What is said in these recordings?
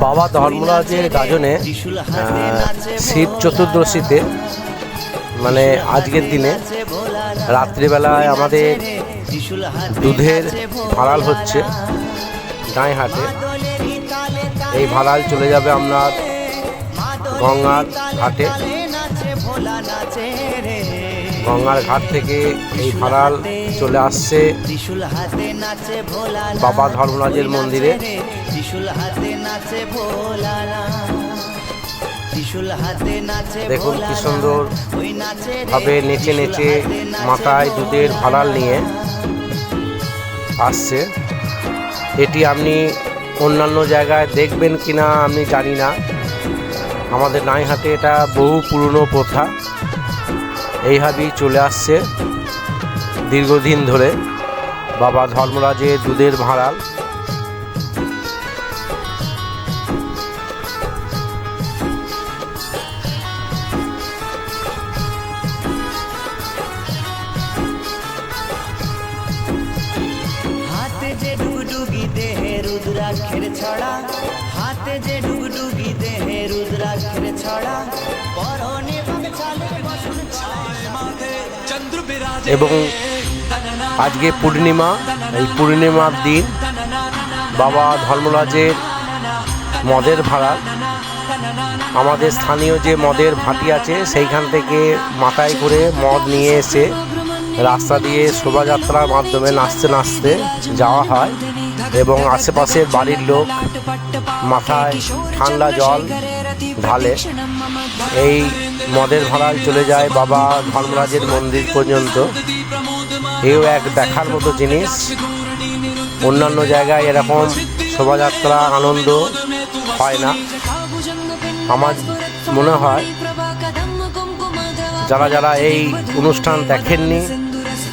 বাবা ধর্মরাজের গাজনে শিব চতুর্দশীতে মানে আজকের দিনে রাত্রিবেলায় আমাদের দুধের ভাড়াল হচ্ছে গাঁইহাটে এই ভাড়াল চলে যাবে আপনার গঙ্গার ঘাটে গঙ্গার ঘাট থেকে এই ভাড়াল চলে আসছে বাবা ধর্মরাজের মন্দিরে। দেখুন কি সুন্দর ভাবে নেচে নেচে মাথায় দুধের ভাড়াল নিয়ে আসছে। এটি আপনি অন্যান্য জায়গায় দেখবেন কিনা আমি জানি না। আমাদের নাইহাটে এটা বহু পুরনো প্রথা। এইভাবেই চলে আসছে দীর্ঘদিন ধরে বাবা ধর্মরাজের দুধের ভাড়াল। রুদ্রাক্ষের ছড়া, হাতে যে ডুগডুগি দেহে রুদ্রাক্ষের ছড়া এবং আজকে পূর্ণিমা, এই পূর্ণিমার দিন বাবা ধর্মরাজের মদের ভাড়া। আমাদের স্থানীয় যে মদের ভাটি আছে, সেইখান থেকে মাথায় করে মদ নিয়ে এসে রাস্তা দিয়ে শোভাযাত্রার মাধ্যমে নাচতে নাচতে যাওয়া হয় এবং আশেপাশের বাড়ির লোক মাথায় ঠান্ডা জল ঢালে এই মদের ভাড়ায় চলে যায় বাবা ধর্মরাজের মন্দির পর্যন্ত। এও এক দেখার মতো জিনিস। অন্যান্য জায়গায় এরকম শোভাযাত্রা, আনন্দ হয় না। আমার মনে হয় যারা যারা এই অনুষ্ঠান দেখেননি,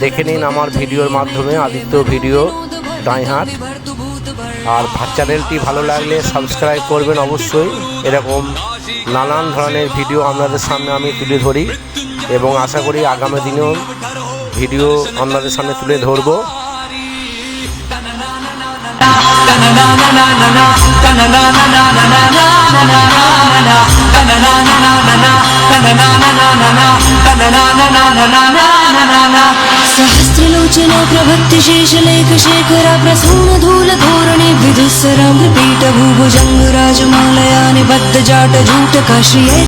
দেখে নিন আমার ভিডিওর মাধ্যমে আদিত্য ভিডিও ডাইহাট আর চ্যানেলটি ভালো লাগলে সাবস্ক্রাইব করবেন অবশ্যই। এরকম নানান ধরনের ভিডিও আপনাদের সামনে আমি তুলে ধরি এবং আশা করি আগামী দিনেও ভিডিও আপনাদের সামনে তুলে ধরবো। सूचने प्रभक्तिशेषलेखशेखरा प्रसूनधूलधोरणे जाट झूठ निबद्धजाटजूटकाश्रिये